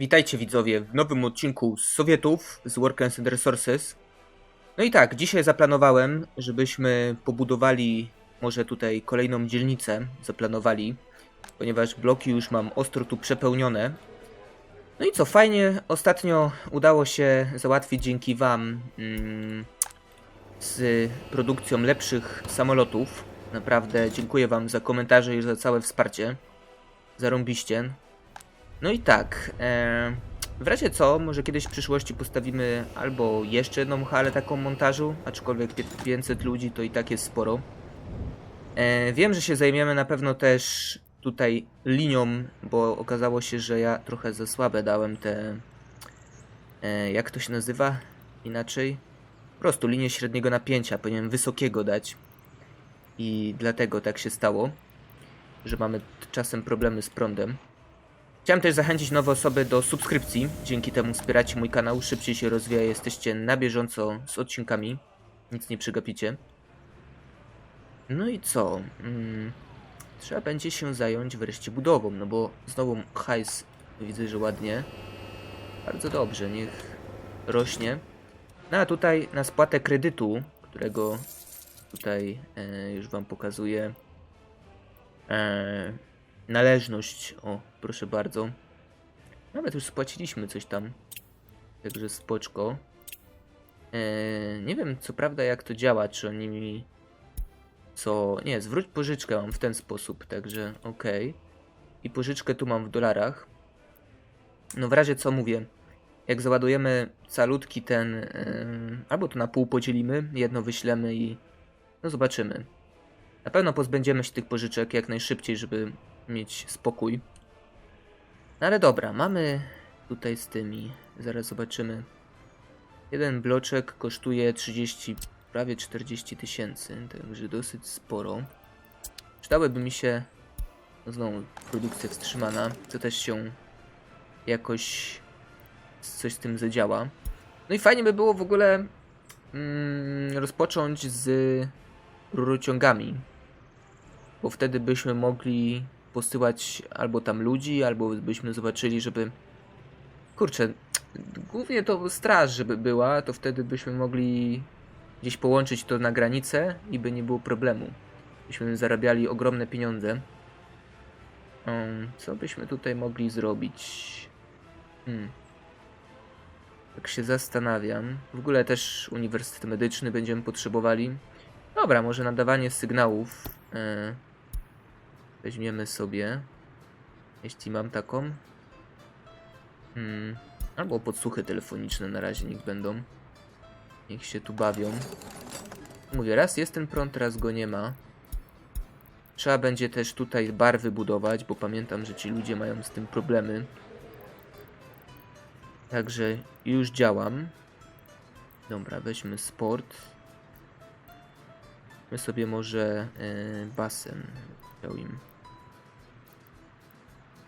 Witajcie widzowie w nowym odcinku z Sowietów z Workers and Resources. No i tak, dzisiaj zaplanowałem, żebyśmy pobudowali może tutaj kolejną dzielnicę, zaplanowali, ponieważ bloki już mam ostro tu przepełnione. No i co, fajnie, ostatnio udało się załatwić dzięki wam mm, z produkcją lepszych samolotów. Naprawdę dziękuję wam za komentarze i za całe wsparcie. Zarąbiście. No i tak, e, w razie co, może kiedyś w przyszłości postawimy albo jeszcze jedną halę taką montażu, aczkolwiek pie- 500 ludzi to i tak jest sporo. E, wiem, że się zajmiemy na pewno też tutaj linią, bo okazało się, że ja trochę za słabe dałem te... E, jak to się nazywa inaczej? Po prostu linię średniego napięcia, powinienem wysokiego dać. I dlatego tak się stało, że mamy czasem problemy z prądem. Chciałem też zachęcić nowe osoby do subskrypcji. Dzięki temu wspieracie mój kanał, szybciej się rozwija, jesteście na bieżąco z odcinkami. Nic nie przegapicie. No i co? Mm, trzeba będzie się zająć wreszcie budową, no bo znowu hajs widzę, że ładnie. Bardzo dobrze, niech rośnie. No a tutaj na spłatę kredytu, którego tutaj e, już wam pokazuję. E, należność. O, proszę bardzo. Nawet już spłaciliśmy coś tam. Także spoczko. Eee, nie wiem co prawda jak to działa, czy oni mi... Co... Nie, zwróć pożyczkę mam w ten sposób, także okej. I pożyczkę tu mam w dolarach. No w razie co mówię, jak załadujemy calutki ten... em, albo to na pół podzielimy, jedno wyślemy i... No zobaczymy. Na pewno pozbędziemy się tych pożyczek jak najszybciej, żeby mieć spokój. No ale dobra, mamy tutaj z tymi. Zaraz zobaczymy. Jeden bloczek kosztuje 30, prawie 40 tysięcy, także dosyć sporo. Przydałyby mi się, no znowu produkcja wstrzymana, co też się jakoś coś z tym zadziała. No i fajnie by było w ogóle mm, rozpocząć z rurociągami, bo wtedy byśmy mogli posyłać albo tam ludzi, albo byśmy zobaczyli, żeby. Kurczę, głównie to straż, żeby była, to wtedy byśmy mogli gdzieś połączyć to na granicę i by nie było problemu. Byśmy zarabiali ogromne pieniądze. Um, co byśmy tutaj mogli zrobić? Hmm. Tak się zastanawiam. W ogóle też Uniwersytet Medyczny będziemy potrzebowali. Dobra, może nadawanie sygnałów. e, Weźmiemy sobie. Jeśli mam taką. Hmm. Albo podsłuchy telefoniczne na razie niech będą. Niech się tu bawią. Mówię, raz jest ten prąd, raz go nie ma. Trzeba będzie też tutaj bar wybudować, bo pamiętam, że ci ludzie mają z tym problemy. Także już działam. Dobra, weźmy sport. My sobie może e, basen dał im.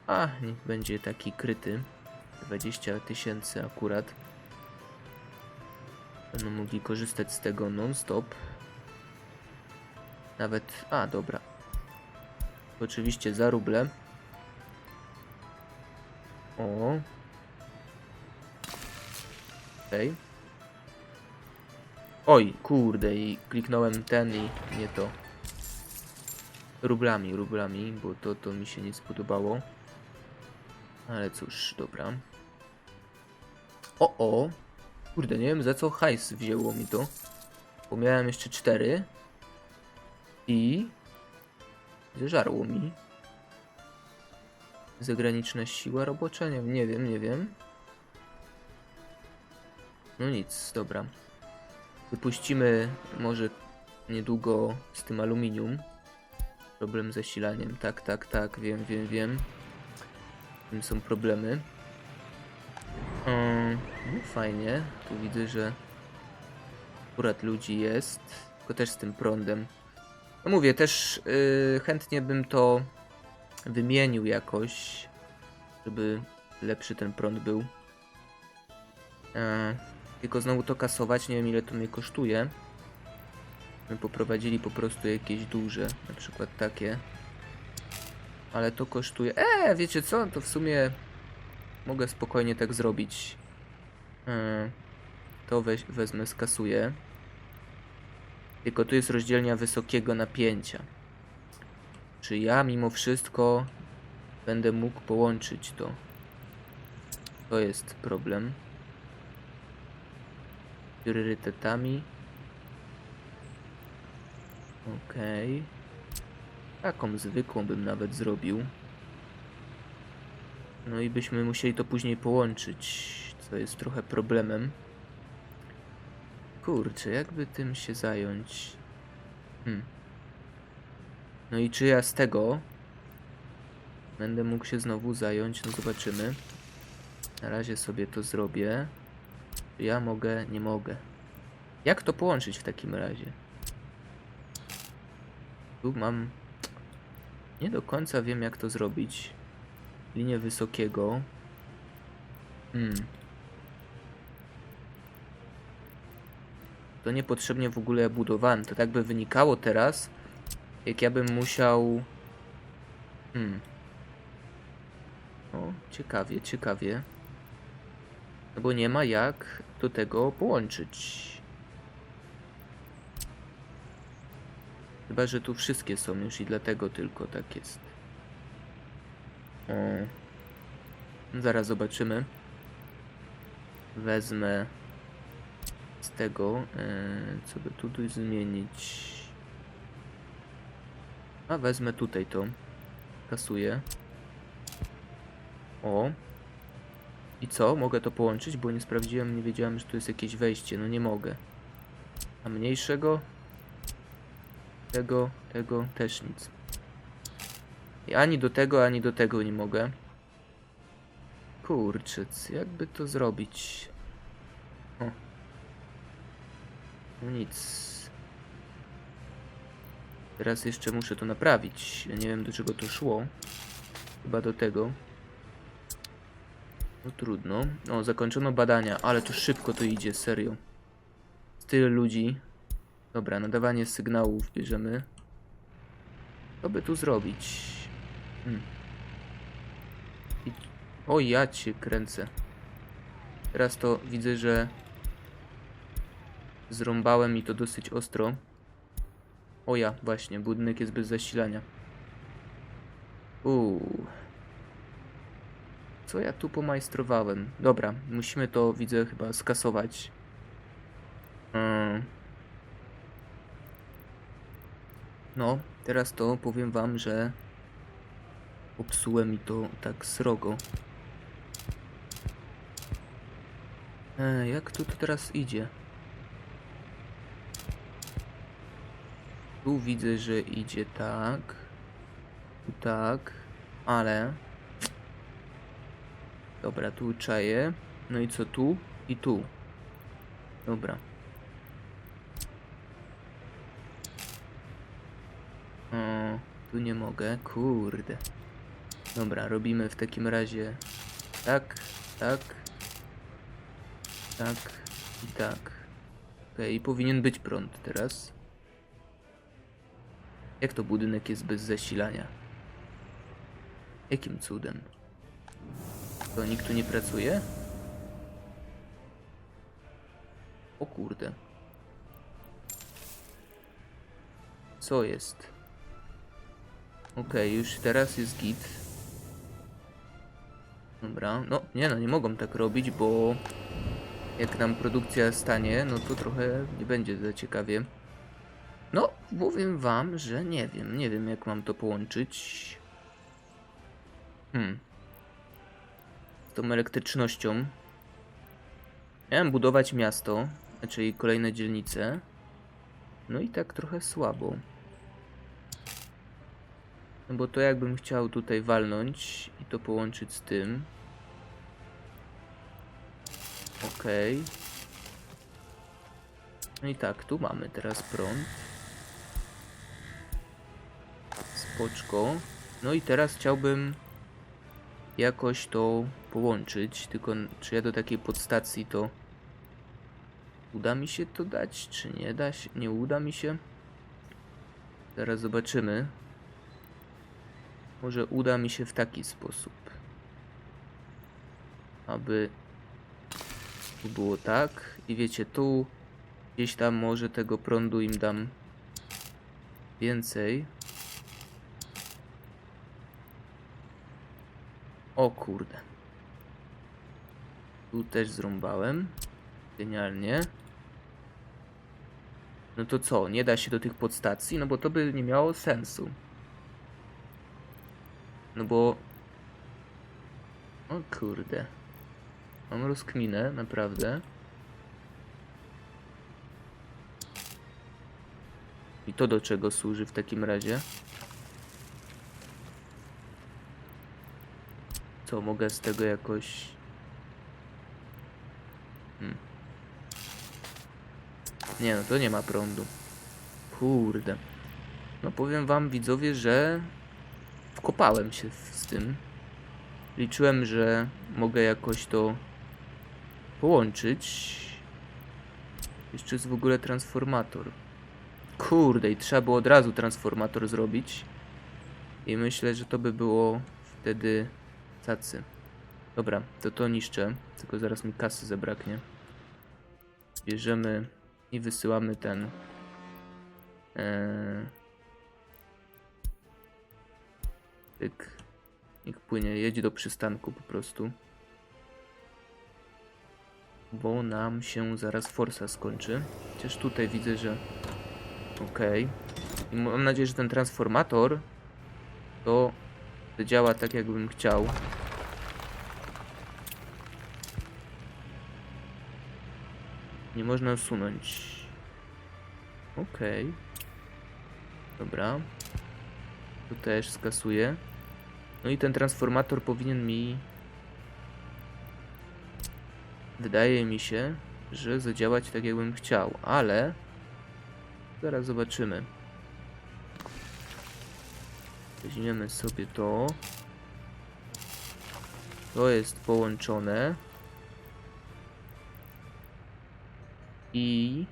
A, niech będzie taki kryty. 20 tysięcy akurat. Będą mogli korzystać z tego non-stop. Nawet... A, dobra. Oczywiście za ruble. O. Okej. Oj, kurde, i kliknąłem ten i nie to. Rublami, rublami, bo to, to mi się nie spodobało. Ale cóż, dobra. O, o. Kurde, nie wiem za co hajs wzięło mi to. Bo miałem jeszcze cztery. I... Zeżarło mi. Zagraniczna siła robocza? Nie, nie wiem, nie wiem. No nic, dobra. Wypuścimy może niedługo z tym aluminium. Problem z zasilaniem. Tak, tak, tak, wiem, wiem, wiem. Tym są problemy. Mm, no fajnie. Tu widzę, że akurat ludzi jest. Tylko też z tym prądem. No mówię, też yy, chętnie bym to wymienił jakoś, żeby lepszy ten prąd był. E, tylko znowu to kasować, nie wiem ile to mnie kosztuje. My poprowadzili po prostu jakieś duże, na przykład takie. Ale to kosztuje. Eee, wiecie co? To w sumie mogę spokojnie tak zrobić. Yy, to weź, wezmę, skasuję. Tylko tu jest rozdzielnia wysokiego napięcia. Czy ja mimo wszystko będę mógł połączyć to? To jest problem. Priorytetami. Okej. Taką zwykłą bym nawet zrobił. No i byśmy musieli to później połączyć, co jest trochę problemem. Kurczę, jakby tym się zająć? Hmm. No i czy ja z tego będę mógł się znowu zająć? No zobaczymy. Na razie sobie to zrobię. Czy ja mogę? Nie mogę. Jak to połączyć w takim razie? Tu mam... Nie do końca wiem jak to zrobić. Linię wysokiego. Hmm. To niepotrzebnie w ogóle budowałem. To tak by wynikało teraz, jak ja bym musiał... Hmm. O, ciekawie, ciekawie. No bo nie ma jak do tego połączyć. Chyba, że tu wszystkie są już i dlatego tylko tak jest. O. Zaraz zobaczymy. Wezmę z tego, e, co by tu tu zmienić. A wezmę tutaj to. Kasuję. O. I co? Mogę to połączyć? Bo nie sprawdziłem, nie wiedziałem, że tu jest jakieś wejście. No nie mogę. A mniejszego? Tego, tego też nic. I ani do tego, ani do tego nie mogę. Kurczę, c- jakby to zrobić? O. No nic. Teraz jeszcze muszę to naprawić. Ja nie wiem do czego to szło. Chyba do tego. No trudno. O, zakończono badania, ale to szybko to idzie, serio. Tyle ludzi. Dobra, nadawanie sygnałów bierzemy. Co by tu zrobić? Hmm. I... O, ja cię kręcę. Teraz to widzę, że zrąbałem i to dosyć ostro. O ja, właśnie, budynek jest bez zasilania. Uuu. Co ja tu pomajstrowałem? Dobra, musimy to, widzę, chyba skasować. Mm. No, teraz to powiem wam, że popsułem mi to tak srogo. E, jak tu to teraz idzie? Tu widzę, że idzie tak. Tu tak. Ale... Dobra, tu czaję. No i co tu? I tu. Dobra. O, tu nie mogę. Kurde. Dobra, robimy w takim razie tak, tak, tak i tak. Okej, powinien być prąd teraz. Jak to budynek jest bez zasilania? Jakim cudem? To nikt tu nie pracuje? O kurde. Co jest? Okej, już teraz jest git. Dobra, no nie no, nie mogą tak robić, bo jak nam produkcja stanie, no to trochę nie będzie za ciekawie. No, powiem wam, że nie wiem, nie wiem jak mam to połączyć. Hmm. Z tą elektrycznością. Miałem budować miasto, czyli kolejne dzielnice. No i tak trochę słabo. No bo to jakbym chciał tutaj walnąć i to połączyć z tym. Okej. No i tak, tu mamy teraz prąd. Spoczko. No i teraz chciałbym jakoś to połączyć, tylko czy ja do takiej podstacji to uda mi się to dać, czy nie da się, nie uda mi się? Zaraz zobaczymy. Może uda mi się w taki sposób. aby było tak. I wiecie, tu gdzieś tam może tego prądu im dam więcej. O kurde. Tu też zrąbałem. Genialnie. No to co, nie da się do tych podstacji? No bo to by nie miało sensu. No bo... O kurde. Mam rozkminę, naprawdę. I to do czego służy w takim razie? Co, mogę z tego jakoś... Hmm. Nie no, to nie ma prądu. Kurde. No powiem wam widzowie, że wkopałem się z tym. Liczyłem, że mogę jakoś to połączyć. Jeszcze jest w ogóle transformator. Kurde, i trzeba było od razu transformator zrobić. I myślę, że to by było wtedy cacy. Dobra, to to niszczę. Tylko zaraz mi kasy zabraknie. Bierzemy i wysyłamy ten. Eee, tyk. Niech płynie, jedź do przystanku po prostu. Bo nam się zaraz forsa skończy. Chociaż tutaj widzę, że. Okej. I mam nadzieję, że ten transformator to działa tak, jakbym chciał. Nie można usunąć. Okej. Dobra. Tu też skasuję. No i ten transformator powinien mi... Wydaje mi się, że zadziałać tak jakbym chciał, ale... Zaraz zobaczymy. Weźmiemy sobie to. To jest połączone. I...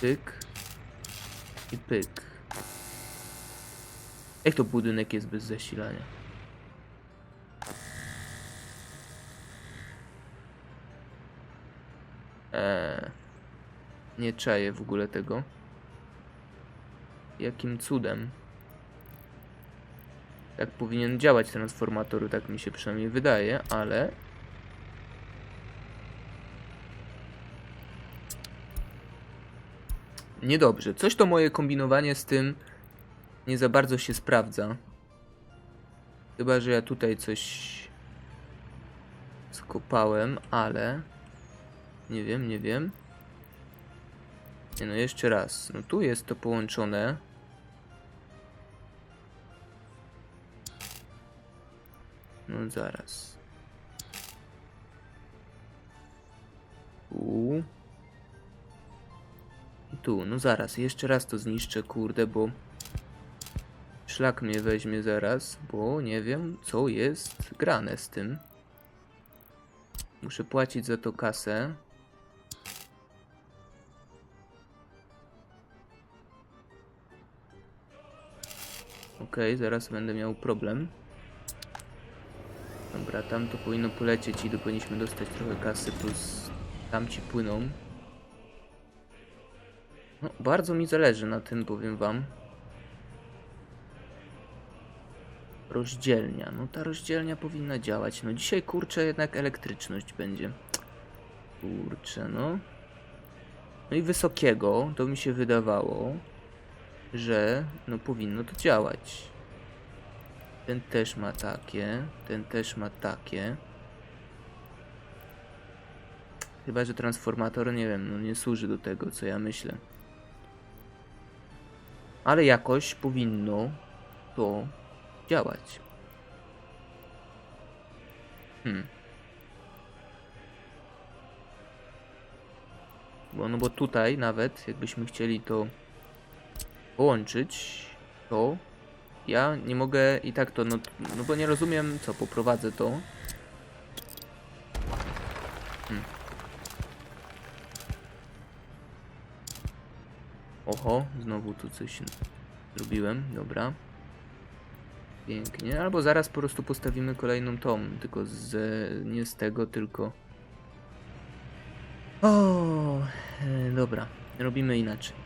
Pyk. I pyk. Jak to budynek jest bez zasilania? Eee, nie czaję w ogóle tego. Jakim cudem? Tak powinien działać transformator, tak mi się przynajmniej wydaje, ale Niedobrze. Coś to moje kombinowanie z tym nie za bardzo się sprawdza. Chyba, że ja tutaj coś skopałem, ale nie wiem, nie wiem. Nie no, jeszcze raz. No tu jest to połączone. No zaraz. Tu. I tu, no zaraz, jeszcze raz to zniszczę, kurde, bo szlak mnie weźmie zaraz, bo nie wiem, co jest grane z tym. Muszę płacić za to kasę. Okej, zaraz będę miał problem. Dobra, tam to powinno polecieć i tu powinniśmy dostać trochę kasy, plus tamci płyną. No, bardzo mi zależy na tym, powiem wam. Rozdzielnia. No ta rozdzielnia powinna działać. No dzisiaj kurczę jednak elektryczność będzie. Kurczę, no. No i wysokiego, to mi się wydawało, że no powinno to działać. Ten też ma takie, ten też ma takie. Chyba, że transformator, nie wiem, no nie służy do tego, co ja myślę. Ale jakoś powinno to działać. Hmm. Bo, no bo tutaj nawet, jakbyśmy chcieli to połączyć, to ja nie mogę i tak to, no, no bo nie rozumiem, co poprowadzę to. Hmm. Oho, znowu tu coś zrobiłem, dobra. Pięknie. Albo zaraz po prostu postawimy kolejną tą. Tylko z, nie z tego, tylko... O, e, dobra. Robimy inaczej.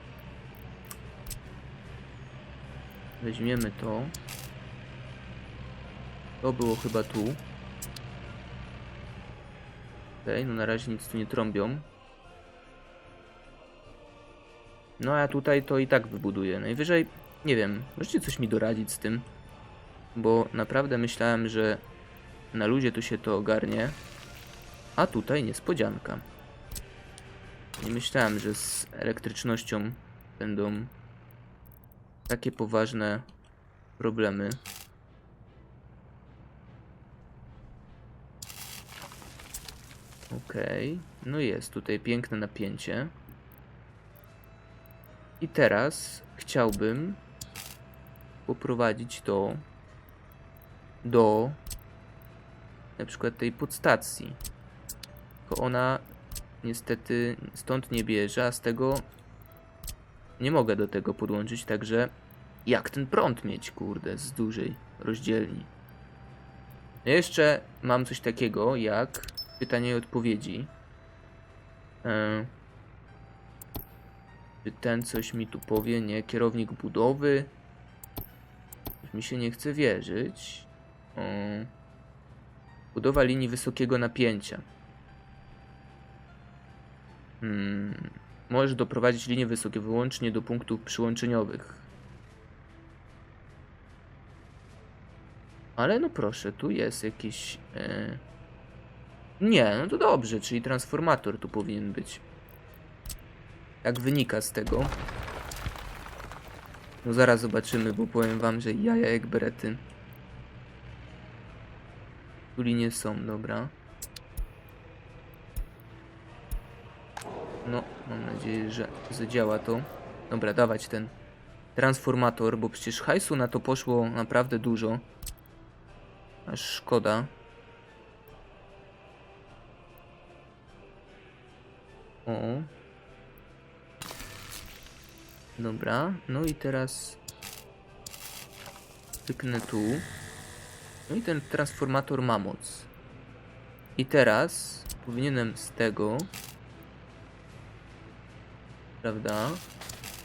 Weźmiemy to. To było chyba tu. Okej, no na razie nic tu nie trąbią. No a tutaj to i tak wybuduję. Najwyżej, nie wiem, możecie coś mi doradzić z tym? Bo naprawdę myślałem, że na luzie tu się to ogarnie. A tutaj niespodzianka. Nie myślałem, że z elektrycznością będą takie poważne problemy. Okej, no jest tutaj piękne napięcie. I teraz chciałbym poprowadzić to do na przykład tej podstacji. Tylko ona niestety stąd nie bierze, a z tego nie mogę do tego podłączyć, także jak ten prąd mieć, kurde, z dużej rozdzielni. No jeszcze mam coś takiego jak pytanie i odpowiedzi. E, czy ten coś mi tu powie? Nie, kierownik budowy. Mi się nie chce wierzyć. O. Budowa linii wysokiego napięcia. Hmm. Możesz doprowadzić linię wysokie wyłącznie do punktów przyłączeniowych. Ale no proszę, tu jest jakiś... E... Nie, no to dobrze, czyli transformator tu powinien być. Jak wynika z tego. No zaraz zobaczymy, bo powiem wam, że jaja jak berety. Tu linie są, dobra. No, mam nadzieję, że zadziała to. Dobra, dawać ten transformator, bo przecież hajsu na to poszło naprawdę dużo. Aż szkoda. O. Dobra, no i teraz tyknę tu. No i ten transformator ma moc. I teraz powinienem z tego, prawda,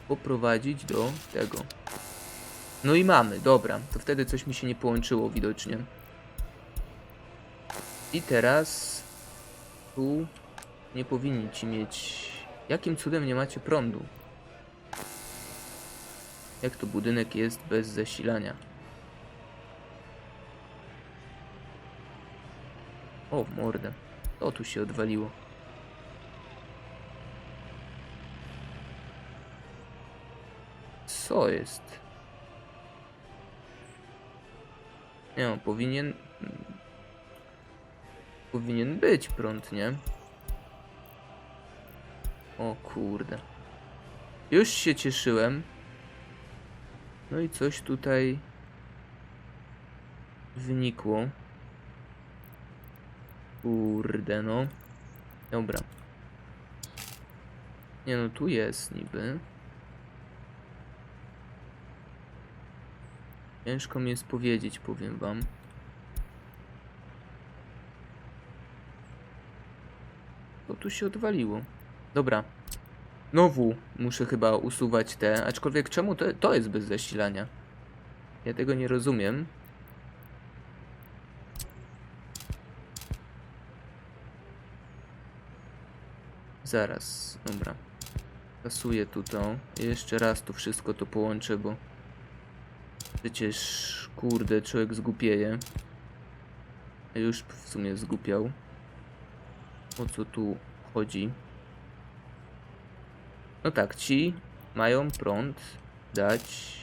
poprowadzić do tego. No i mamy, dobra. To wtedy coś mi się nie połączyło widocznie. I teraz tu nie powinni ci mieć... Jakim cudem nie macie prądu? Jak to budynek jest bez zasilania? O, mordę. To tu się odwaliło. Co jest? Nie no, powinien... Powinien być prąd, nie? O kurde. Już się cieszyłem. No i coś tutaj wynikło. Kurde no. Dobra. Nie no, tu jest niby. Ciężko mi jest powiedzieć, powiem wam. To tu się odwaliło. Dobra. Znowu muszę chyba usuwać te, aczkolwiek czemu to, to jest bez zasilania? Ja tego nie rozumiem. Zaraz, dobra. Kasuję tu to. Jeszcze raz to wszystko to połączę, bo przecież, kurde, człowiek zgupieje. A już w sumie zgupiał. O co tu chodzi? No tak, ci mają prąd dać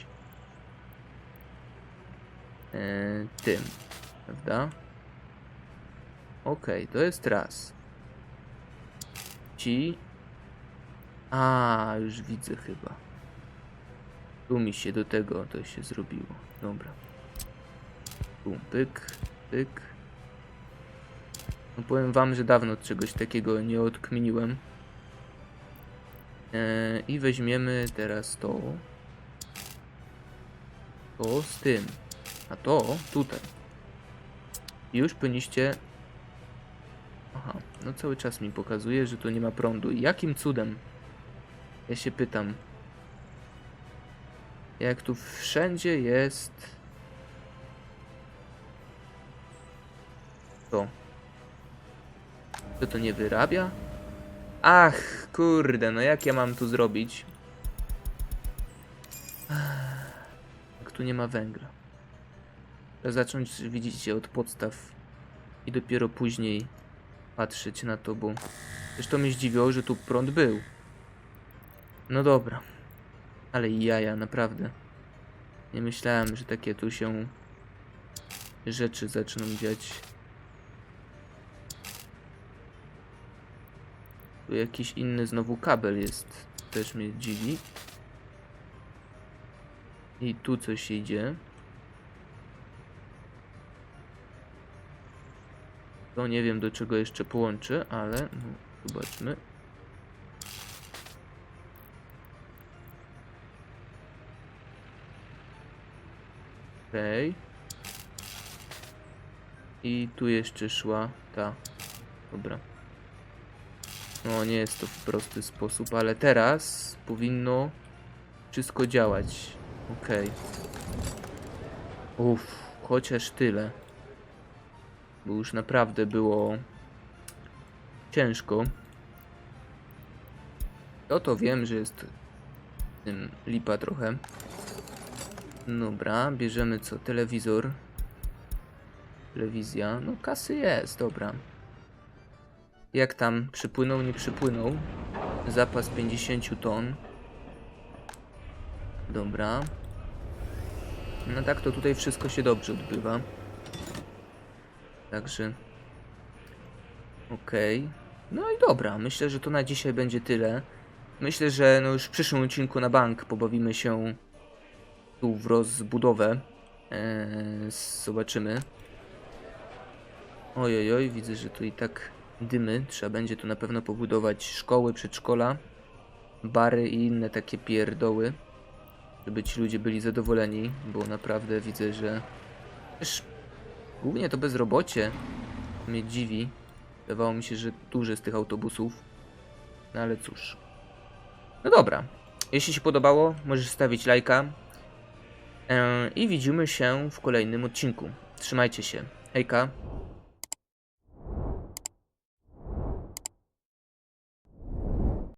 e, tym, prawda? Okej, to jest raz. Ci... A, już widzę chyba. Tu mi się do tego to się zrobiło. Dobra. Tu, pyk, pyk. No powiem wam, że dawno czegoś takiego nie odkminiłem. E, I weźmiemy teraz to. To z tym. A to tutaj. Już powinniście... Aha, no cały czas mi pokazuje, że tu nie ma prądu. Jakim cudem? Ja się pytam. Jak tu wszędzie jest... To. To to nie wyrabia? Ach, kurde, no jak ja mam tu zrobić? Jak tu nie ma węgla. Trzeba zacząć, widzicie, od podstaw i dopiero później patrzeć na to, bo zresztą mnie zdziwiło, że tu prąd był. No dobra. Ale jaja, naprawdę. Nie myślałem, że takie tu się rzeczy zaczną dziać. Tu jakiś inny znowu kabel jest. Też mnie dziwi. I tu coś idzie. To nie wiem do czego jeszcze połączę, ale no, zobaczmy. Okej. I tu jeszcze szła ta. Dobra. No nie jest to w prosty sposób, ale teraz powinno wszystko działać. Okej. Uff, chociaż tyle. Bo już naprawdę było ciężko. No to wiem, że jest tym lipa trochę. Dobra, bierzemy co? Telewizor. Telewizja. No kasy jest, dobra. Jak tam? Przypłynął, nie przypłynął? Zapas 50 ton. Dobra. No tak, to tutaj wszystko się dobrze odbywa. Także. Okej. No i dobra, myślę, że to na dzisiaj będzie tyle. Myślę, że no już w przyszłym odcinku na bank pobawimy się tu w rozbudowę. Eee, zobaczymy. Oj, oj, widzę, że tu i tak dymy. Trzeba będzie tu na pewno pobudować szkoły, przedszkola, bary i inne takie pierdoły, żeby ci ludzie byli zadowoleni, bo naprawdę widzę, że też głównie to bezrobocie mnie dziwi. Wydawało mi się, że duże z tych autobusów. No ale cóż. No dobra. Jeśli się podobało, możesz stawić lajka. Eee, I widzimy się w kolejnym odcinku. Trzymajcie się. Hejka.